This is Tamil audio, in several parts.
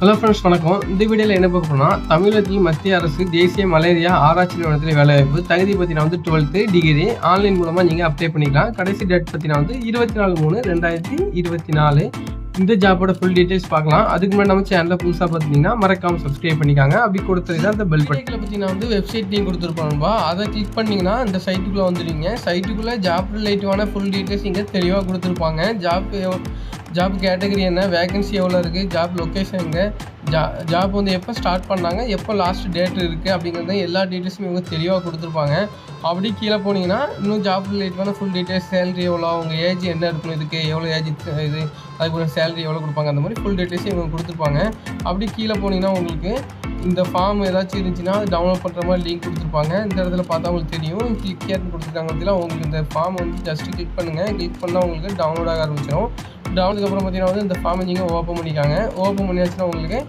ஹலோ ஃப்ரெண்ட்ஸ் வணக்கம். இந்த வீடியோவில் என்ன பார்க்க போனால் தமிழகத்தில் மத்திய அரசு தேசிய மலேரியா ஆராய்ச்சி நிறுவனத்தில் வேலைவாய்ப்பு தகுதி பற்றினா வந்து டுவெல்த்து டிகிரி ஆன்லைன் மூலமாக நீங்கள் அப்ளை பண்ணிக்கலாம். கடைசி டேட் பற்றினா வந்து இருபத்தி நாலு மூணு ரெண்டாயிரத்தி இருபத்தி நாலு இந்த ஜாப்போட ஃபுல் டீடைல்ஸ் பார்க்கலாம். அதுக்கு முன்னாடி நம்ம சேனலில் புதுசாக பார்த்தீங்கன்னா மறக்காம சப்ஸ்கிரைப் பண்ணிக்காங்க. அப்படி கொடுத்தது தான் அந்த பெல் பட்டியில் பார்த்தீங்கன்னா வந்து வெப்சைட் நீங்கள் கொடுத்துருப்பாங்கப்பா அதை கிளிக் பண்ணிங்கன்னா இந்த சைட்டுக்குள்ளே வந்துடுவீங்க. சைட்டுக்குள்ளே ஜாப் ரிலேட்டிவான ஃபுல் டீடைல்ஸ் இங்கே தெளிவாக கொடுத்துருப்பாங்க. ஜாப் ஜாப் கேட்டகரி என்ன? வேகன்சி எவ்வளோ இருக்குது ஜாப் லொக்கேஷன் எங்கே? ஜா ஜாப் வந்து எப்போ ஸ்டார்ட் பண்ணாங்க எப்போ லாஸ்ட் டேட் இருக்குது அப்படிங்கிறத எல்லா டீட்டெயில்ஸுமே இவங்க தெளிவாக கொடுத்துருப்பாங்க. அப்படி கீழே போனீங்கன்னா இன்னும் ஜாப் ரிலேட்டிவான ஃபுல் டீட்டெயில்ஸ் சேலரி எவ்வளோ அவங்க ஏஜ் என்ன இருக்கும் இதுக்கு எவ்வளோ ஏஜ் இது அதுக்கு சேலரி எவ்வளோ கொடுப்பாங்க அந்த மாதிரி ஃபுல் டீட்டெயில்ஸும் இவங்க கொடுத்துருப்பாங்க. அப்படி கீழே போனீங்கன்னா உங்களுக்கு இந்த ஃபார்ம் ஏதாச்சும் இருந்துச்சுன்னா அது டவுன்லோட் பண்ணுற மாதிரி லிங்க் கொடுத்துருப்பாங்க. இந்த இடத்துல பார்த்தா உங்களுக்கு தெரியும். கிளிக் கேர்னு கொடுத்துருக்காங்க பார்த்தீங்களா? உங்களுக்கு இந்த ஃபார்ம் வந்து ஜஸ்ட்டு கிளிக் பண்ணுங்கள் கிளிக் பண்ணால் உங்களுக்கு டவுன்லோட் ஆக ஆரம்பிச்சிடும் டவுனுக்கு அப்புறம் பார்த்தீங்கன்னா வந்து இந்த ஃபார்மை நீங்கள் ஓப்பன் பண்ணிக்காங்க. ஓப்பன் பண்ணியாச்சுன்னா உங்களுக்கு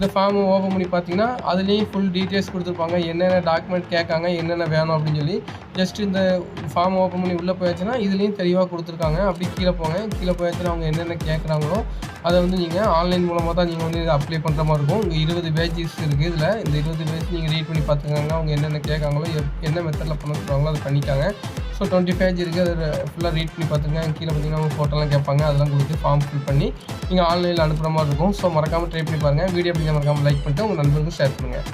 இந்த ஃபார்மை ஓப்பன் பண்ணி பார்த்தீங்கன்னா அதுலேயும் ஃபுல் டீட்டெயில்ஸ் கொடுத்துருப்பாங்க. என்னென்ன டாக்குமெண்ட் கேட்காங்க என்னென்ன வேணும் அப்படின்னு சொல்லி. ஜஸ்ட் இந்த ஃபார்ம் ஓப்பன் பண்ணி உள்ளே போயாச்சுன்னா இதுலேயும் தெளிவாக கொடுத்துருக்காங்க. அப்படி கீழே போங்க. கீழே போயாச்சுன்னா அவங்க என்னென்ன கேட்குறாங்களோ அதை வந்து நீங்கள் ஆன்லைன் மூலமாக தான் நீங்கள் வந்து இதை அப்ளை பண்ணுற மாதிரி இருக்கும். இங்கே இருபது பேஜஸ் இருக்குது இதில். இந்த இருபது பேஜ் நீங்கள் ரீட் பண்ணி பார்த்துக்காங்க. அவங்க என்னென்ன கேட்காங்களோ எப்- என்ன மெத்தடில் பண்ண சொல்கிறாங்களோ அதை பண்ணிக்காங்க. ஸோ டுவெண்ட்டி பேஜ் இருக்குது அதை ஃபுல்லாக ரீட் பண்ணி பார்த்துங்க கீழே பார்த்தீங்கன்னா அவங்க ஃபோட்டோலாம் கேட்பாங்க. அதெல்லாம் கொடுத்து ஃபார்ம் ஃபில் பண்ணி நீங்கள் ஆன்லைனில் அனுப்புகிற மாதிரி இருக்கும். ஸோ மறக்காமல் ட்ரை பண்ணி பாருங்கள் வீடியோ பிடிக்க மறக்காமல் லைக் பண்ணிட்டு உங்கள் நண்பர்களுக்கும் ஷேர் பண்ணுங்கள்